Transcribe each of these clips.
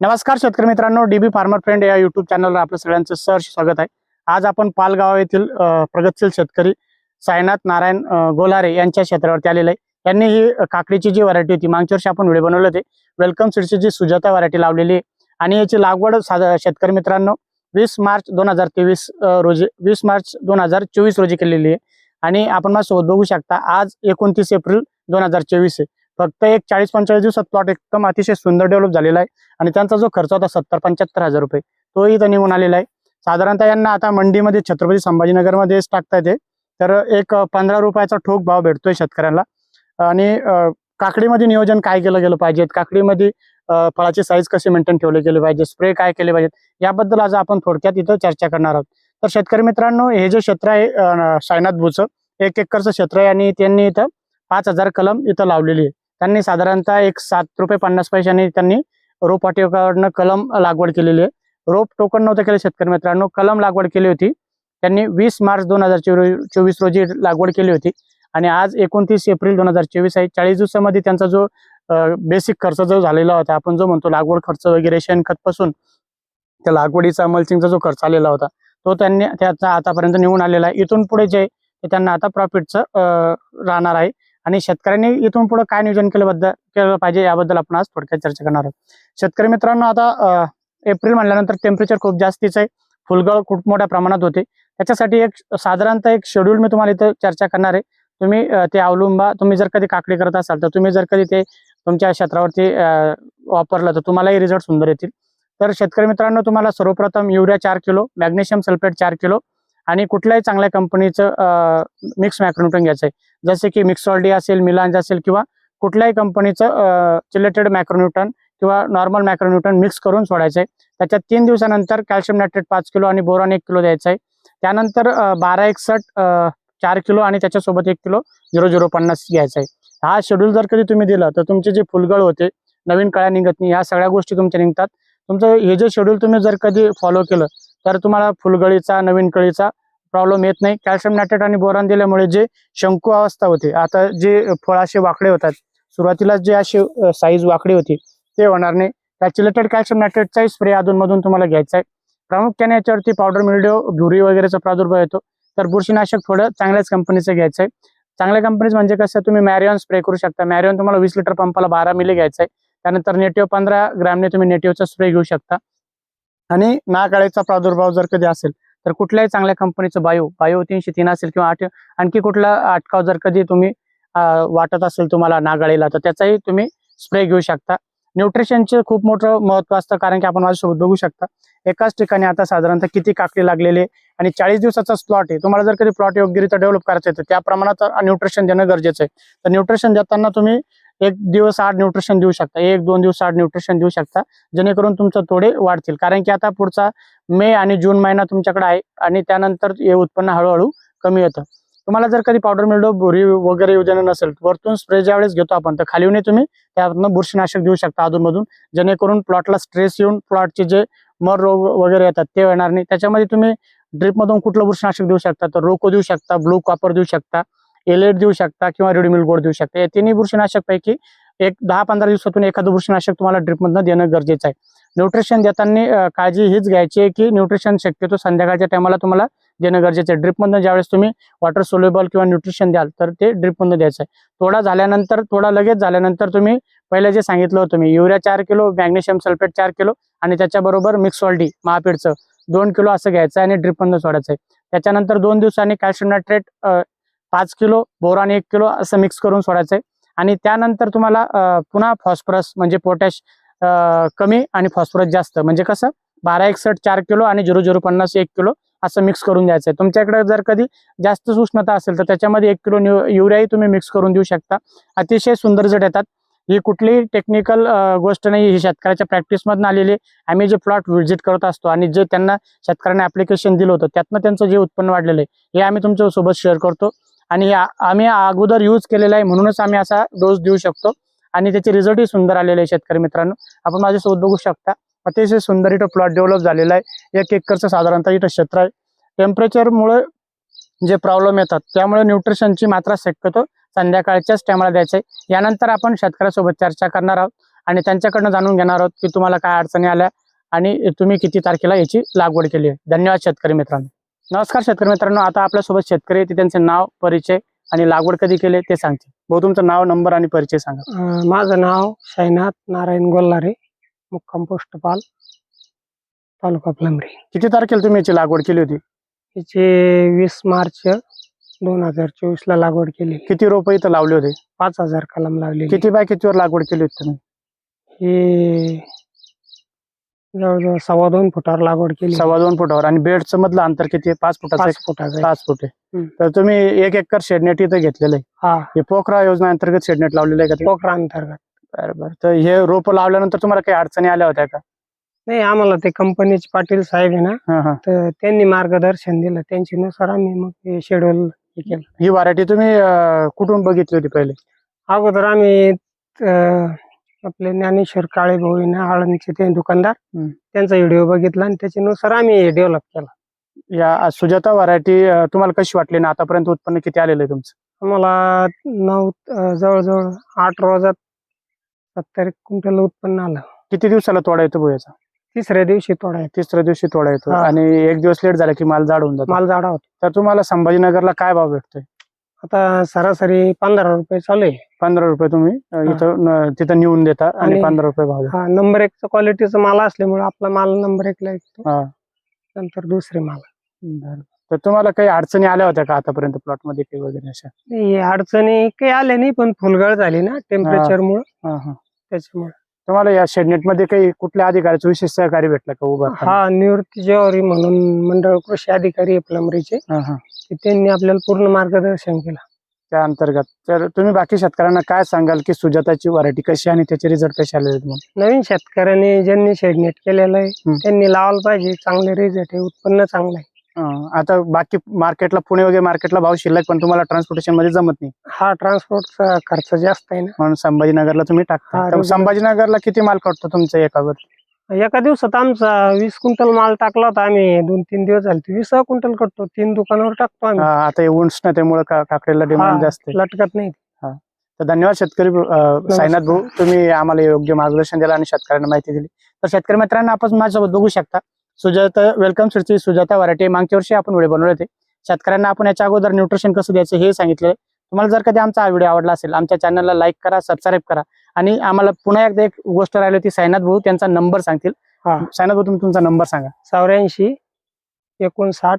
नमस्कार शेतकरी मित्रांनो डीबी फार्मर फ्रेंड या युट्यूब चॅनलवर आपलं सगळ्यांचं सहर्ष स्वागत आहे. आज आपण पालगाव येथील प्रगतशील शेतकरी साईनाथ नारायण गोलारे यांच्या क्षेत्रावरती आलेलं आहे. त्यांनी ही काकडीची जी व्हरायटी होती मागच्या वर्षी आपण व्हिडिओ बनवले होते. वेलकम सीडची जी सुजाता व्हरायटी लावलेली आहे. आणि याची लागवड साधा शेतकरी मित्रांनो वीस मार्च दोन हजार तेवीस रोजी वीस मार्च दोन हजार चोवीस रोजी केलेली आहे. आणि आपण माझ्यासोबत बघू शकता आज एकोणतीस एप्रिल दोन हजार चोवीस आहे. फक्त एक चाळीस पंचेचाळीस दिवसात प्लॉट एकदम अतिशय सुंदर डेव्हलप झालेला आहे. आणि त्यांचा जो खर्च होता सत्तर पंच्याहत्तर हजार रुपये तोही इथं निघून आलेला आहे. साधारणतः यांना आता मंडीमध्ये छत्रपती संभाजीनगरमध्येच टाकता येते. तर एक पंधरा रुपयाचा ठोक भाव भेटतोय शेतकऱ्यांना. आणि काकडीमध्ये नियोजन काय केलं गेलं पाहिजे? काकडीमध्ये फळाची साईज कशी मेंटेन ठेवले गेले पाहिजे? स्प्रे काय केले पाहिजेत? याबद्दल आज आपण थोडक्यात इथं चर्चा करणार आहोत. तर शेतकरी मित्रांनो हे जे क्षेत्र आहे साईनाथ सायनाथ भूचं एक एकरचं क्षेत्र आहे आणि त्यांनी इथं पाच हजार कलम इथं लावलेली आहे. त्यांनी साधारणतः एक सात रुपये पन्नास पैशांनी त्यांनी रोप वाटिकेकडनं कलम लागवड केलेली आहे. रोप टोकन नव्हतं केलं शेतकरी मित्रांनो कलम लागवड केली होती. त्यांनी वीस मार्च दोन हजार चोवीस रोजी लागवड केली होती. आणि आज एकोणतीस एप्रिल दोन हजार चोवीस आहे. चाळीस दिवसामध्ये त्यांचा जो बेसिक खर्च जो झालेला होता आपण जो म्हणतो लागवड खर्च वगैरे शेणखत पासून त्या लागवडीचा मल्चिंगचा जो खर्च आलेला होता तो त्यांनी त्याचा आतापर्यंत निवून आलेला आहे. इथून पुढे जे त्यांना आता प्रॉफिटचं राहणार आहे. आणि शेतकऱ्यांनी इथून पुढे काय नियोजन केलं बद्दल केलं पाहिजे याबद्दल आपण आज थोडक्यात चर्चा करणार आहोत. शेतकरी मित्रांनो आता एप्रिल म्हणल्यानंतर टेम्परेचर खूप जास्तीच आहे. फुलगळ खूप मोठ्या प्रमाणात होते. त्याच्यासाठी एक साधारणतः एक शेड्यूल मी तुम्हाला इथं चर्चा करणार आहे. तुम्ही ते अवलंबा तुम्ही जर कधी काकडी करत असाल तर तुम्ही जर कधी ते तुमच्या क्षेत्रावरती वापरलं तर तुम्हालाही रिझल्ट सुंदर येतील. तर शेतकरी मित्रांनो तुम्हाला सर्वप्रथम युरिया चार किलो मॅग्नेशियम सल्फेट चार किलो आणि कुठल्याही चांगल्या कंपनीचं मिक्स मॅक्रोन्यूट्रन घ्यायचं आहे. जसे की मिक्सॉल्डी असेल मिलांज असेल किंवा कुठल्याही कंपनीचं चिलेटेड मॅक्रोन्यूटन किंवा नॉर्मल मॅक्रोन्यूटन मिक्स करून सोडायचं आहे. त्याच्यात तीन दिवसानंतर कॅल्शियम नायट्रेट पाच किलो आणि बोरॉन एक किलो द्यायचं आहे. त्यानंतर बारा एकसठ चार किलो आणि त्याच्यासोबत एक किलो झिरो झिरो पन्नास घ्यायचा आहे. हा शेड्यूल जर कधी तुम्ही दिलं तर तुमचे जे फुलगळ होते नवीन कळ्या निघत नाही ह्या सगळ्या गोष्टी तुमच्या निघतात. तुमचं हे जे शेड्यूल तुम्ही जर कधी फॉलो केलं तर तुम्हाला फुलगळीचा नवीन कळीचा प्रॉब्लेम येत नाही. कॅल्शियम नायट्रेट आणि बोरान दिल्यामुळे जे शंकू अवस्था होते आता जे फळ असे वाकडे होतात सुरुवातीला जे असे साईज वाकडी होती ते होणार नाही. त्या कॅल्शियम नायट्रेटचाही स्प्रे अधूनमधून तुम्हाला घ्यायचा आहे. प्रामुख्याने याच्यावरती पावडर मिळडिओ भुरी वगैरेचा प्रादुर्भाव येतो. तर बुरशीनाशक थोडं चांगल्याच कंपनीचं घ्यायचं आहे. चांगल्या कंपनीज म्हणजे कसं तुम्ही मॅरिओन स्प्रे करू शकता. मॅरियॉन तुम्हाला वीस लिटर पंपाला बारा मिली घ्यायचं आहे. त्यानंतर नेटिव्ह पंधरा ग्रॅमने तुम्ही नेटिव्हचा स्प्रे घेऊ शकता. आणि नागाळीचा प्रादुर्भाव जर कधी असेल तर कुठल्याही चांगल्या कंपनीचं बायो बायो तीनशे तीन असेल किंवा आठ आणखी कुठला अटकाव जर कधी तुम्ही वाटत असेल तुम्हाला नागाळीला तर त्याचाही तुम्ही स्प्रे घेऊ शकता. न्यूट्रिशनचे खूप मोठं महत्त्व असतं कारण की आपण माझ्यासोबत बघू शकता. एकाच ठिकाणी आता साधारणतः किती काकडी लागलेले आणि चाळीस दिवसाचा प्लॉट आहे. तुम्हाला जर कधी प्लॉट योग्यरित्या डेव्हलप करायचं तर त्या प्रमाणात न्यूट्रिशन देणं गरजेचं आहे. तर न्यूट्रिशन देताना तुम्ही एक दिवस आठ न्यूट्रिशन देऊ शकता. एक दोन दिवस आठ न्यूट्रिशन देऊ शकता. जेणेकरून तुमचं थोडे वाढतील. कारण की आता पुढचा मे आणि जून महिना तुमच्याकडे आहे आणि त्यानंतर हे उत्पन्न हळूहळू कमी होतं. तुम्हाला जर कधी पावडर मिळतो बुरी वगैरे येऊ देणं नसेल वरतून स्प्रे ज्यावेळेस घेतो आपण तर खाली येऊन तुम्ही त्यातनं बुरशीनाशक देऊ शकता अधूनमधून जेणेकरून प्लॉटला स्ट्रेस येऊन प्लॉटचे जे मर रोग वगैरे येतात ते येणार नाही. त्याच्यामध्ये तुम्ही ड्रिपमधून कुठलं बुरशीनाशक देऊ शकता तर रोको देऊ शकता ब्लू कॉपर देऊ शकता एलेट देऊ शकता किंवा रेडीमिल गोड देऊ शकता. या तिन्ही बुरशीनाशक पैकी एक दहा पंधरा दिवसातून एखादं बुरशीनाशक तुम्हाला ड्रिपमधनं देणं गरजेचं आहे. न्यूट्रिशन देताना काळजी हीच घ्यायची आहे की न्यूट्रिशन शक्यतो संध्याकाळच्या टायमाला तुम्हाला देणं गरजेचं आहे. ड्रिपमधनं ज्यावेळेस तुम्ही वॉटर सोल्युबल किंवा न्यूट्रिशन द्याल तर ते ड्रिपमधनं द्यायचं आहे. थोडा झाल्यानंतर थोडा लगेच झाल्यानंतर तुम्ही पहिले जे सांगितलं होतं मी युरिया चार किलो मॅग्नेशियम सल्फेट चार किलो आणि त्याच्याबरोबर मिक्स मिक्सॉल्डी महापीडचं दोन किलो असं घ्यायचं आहे आणि ड्रिपमधनं सोडायचं आहे. त्याच्यानंतर दोन दिवसांनी कॅल्शियम नायट्रेट पाच किलो बोरान एक किलो असं मिक्स करून सोडायचं आहे. आणि त्यानंतर तुम्हाला पुन्हा फॉस्फरस म्हणजे पोटॅश कमी आणि फॉस्फरस जास्त. म्हणजे कसं? बारा एकसठ चार किलो आणि झिरो झिरो पन्नास एक किलो असं मिक्स करून द्यायचं आहे तुमच्याकडे जर कधी जास्त उष्णता असेल तर त्याच्यामध्ये एक किलो युरियाही तुम्ही मिक्स करून देऊ शकता. अतिशय सुंदर जड येतात. ही कुठलीही टेक्निकल गोष्ट नाही. ही शेतकऱ्याच्या प्रॅक्टिसमधून आलेली आहे. आम्ही जे प्लॉट व्हिजिट करत असतो आणि जे त्यांना शेतकऱ्यांना ॲप्लिकेशन दिलं होतं त्यातनं त्यांचं जे उत्पन्न वाढलेलं आहे हे आम्ही तुमच्यासोबत शेअर करतो. आणि आम्ही अगोदर यूज केलेला आहे म्हणूनच आम्ही असा डोस देऊ शकतो. आणि त्याचे रिझल्टही सुंदर आलेले आहे शेतकरी मित्रांनो. आपण माझ्यासोबत बघू शकता अतिशय सुंदर इथं प्लॉट डेव्हलप झालेला आहे एक एकरचं साधारणतः इथं क्षेत्र आहे. टेम्परेचरमुळे जे प्रॉब्लेम येतात त्यामुळे न्यूट्रिशनची मात्रा शक्यतो संध्याकाळच्याच टायमाला द्यायचं आहे. यानंतर आपण शेतकऱ्यासोबत चर्चा करणार आहोत आणि त्यांच्याकडनं जाणून घेणार आहोत की तुम्हाला काय अडचणी आल्या आणि तुम्ही किती तारखेला याची लागवड केली आहे. धन्यवाद शेतकरी मित्रांनो. नमस्कार शेतकरी मित्रांनो आता आपल्यासोबत शेतकरी आहेत, ते त्यांचे नाव परिचय आणि लागवड कधी केले ते सांगते. भाऊ तुमचं नाव नंबर आणि परिचय सांगा. अं, माझं नाव साईनाथ नारायण गोल्लारे मुक्काम पोस्ट पाल तालुका फुलंब्री. किती तारखेला तुम्ही याची लागवड केली होती? हिची वीस मार्च दोन हजार चोवीस ला लागवड केली. किती रोप इथं लावले होते? पाच हजार कलम लावलेली. किती बाय कितीवर लागवड केली होती तुम्ही? ही जवळजवळ सव्वा दोन फुटावर लागवड केली. सव्वा दोन फुटावर. आणि बेडचं मधलं अंतर किती आहे? पाच फुटाचं आहे? पाच फुटाचं आहे. पाच फुट आहे. हम्म. तर तुम्ही एक एकर शेडनेट इथं घेतलेलं आहे. हा. हे पोखरा योजना अंतर्गत शेडनेट लावलेलं आहे का? पोखरा अंतर्गत. बरं बरं. तर हे रोप लावल्यानंतर तुम्हाला काही अडचणी आल्या होत्या का? नाही आम्हाला ते कंपनीचे पाटील साहेब आहे ना हा हा. तर त्यांनी मार्गदर्शन दिलं. त्यांच्यानुसार आम्ही मग हे शेड्यूल केलं. ही व्हरायटी तुम्ही अं, कुठून बघितली होती पहिले? अगोदर आम्ही अं, आपले ज्ञानेश्वर काळे भाऊ आळंदचे ते दुकानदार. त्यांचा व्हिडिओ बघितला आणि त्याच्यानुसार आम्ही डेव्हलप केला. या सुजाता व्हरायटी तुम्हाला कशी वाटली ना आतापर्यंत उत्पन्न किती आलेलं आहे तुमचं? आम्हाला नऊ जवळजवळ आठ रोजात सत्तर क्विंटल उत्पन्न आलं. किती दिवसाला तोडा येतो भाऊ याचा तिसऱ्या दिवशी तोडा येतो. तिसऱ्या दिवशी तोडा येतो. आणि एक दिवस लेट झाला की माल जाड होऊन जातो. माल झाडा होता. तर तुम्हाला संभाजीनगरला काय भाव भेटतोय? आता सरासरी पंधरा रुपये चालू आहे पंधरा रुपये तुम्ही अं. इथं न- तिथं नेऊन देता आणि आणि- पंधरा रुपये भाव देता. हा नंबर एकचा क्वालिटीचा माल असल्यामुळे आपला माल नंबर एकला येतो हा. नंतर दुसरे माल बरं. तर तुम्हाला काही अडचणी आल्या होत्या का आतापर्यंत प्लॉटमध्ये काही वगैरे अशा नाही अडचणी काही आल्या नाही पण फुलगळ झाली ना टेम्परेचर मुळे हा, हा. त्याच्यामुळे तुम्हाला या शेडनेटमध्ये काही कुठल्या अधिकाऱ्याचं विशेष सहकार्य भेटलं का उभा हा निवृत्ती जेवारी म्हणून मंडळ कृषी अधिकारी आहे प्लंबरीचे. ते त्यांनी आपल्याला पूर्ण मार्गदर्शन केलं. त्या अंतर्गत. तर तुम्ही बाकी शेतकऱ्यांना काय सांगाल की सुजाताची व्हरायटी कशी आणि त्याचे रिझल्ट कसे आलेले आहेत तुम्हाला? नवीन शेतकऱ्यांनी ज्यांनी शेडनेट केलेलं आहे. त्यांनी लावायला पाहिजे चांगले रिझल्ट आहे उत्पन्न चांगलं आहे. आता बाकी मार्केटला पुणे वगैरे मार्केटला भाव शिल्लक पण तुम्हाला ट्रान्सपोर्टेशनमध्ये जमत नाही. हा ट्रान्सपोर्टचा खर्च जास्त आहे म्हणून संभाजीनगरला तुम्ही टाकता. तर संभाजीनगरला किती माल काढतो तुमच्या एकावर ना एका दिवसात आमचा वीस क्विंटल माल टाकला होता आम्ही. दोन तीन दिवस झाले वीस क्विंटल करतो तीन दुकानावर टाकतो आम्ही. आता हे उष्णतेमुळे का- काकडीला डिमांड जास्त लटकत नाही. तर धन्यवाद शेतकरी साईनाथ भाऊ. तुम्ही आम्हाला योग्य मार्गदर्शन दिलं आणि शेतकऱ्यांना माहिती दिली. तर शेतकरी मित्रांना आपण माझ्यासोबत बघू शकता सुजाता वेलकम सीडची सुजाता व्हरायटी मागच्या वर्षी आपण व्हिडिओ बनवले होते. शेतकऱ्यांना आपण याच्या अगोदर न्यूट्रिशन कसं द्यायचं हे सांगितलं. तुम्हाला जर कधी आमचा हा व्हिडिओ आवडला असेल आमच्या चॅनलला लाईक करा सबस्क्राईब करा आणि आम्हाला पुन्हा एकदा एक गोष्ट राहिली होती साईनाथ भाऊ त्यांचा नंबर सांगतील. हा. साईनाथ भाऊ तुम्ही तुमचा नंबर सांगा. चौऱ्याऐंशी एकोणसाठ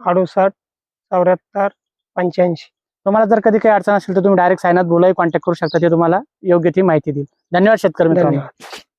अडुसष्ट चौऱ्याहत्तर पंच्याऐंशी. तुम्हाला जर कधी काही अडचण असेल तर तुम्ही डायरेक्ट साईनाथ भाऊलाही कॉन्टॅक्ट करू शकता. ते तुम्हाला योग्य ती माहिती देईल. धन्यवाद शेतकरी मित्रांनो. धन्यवाद.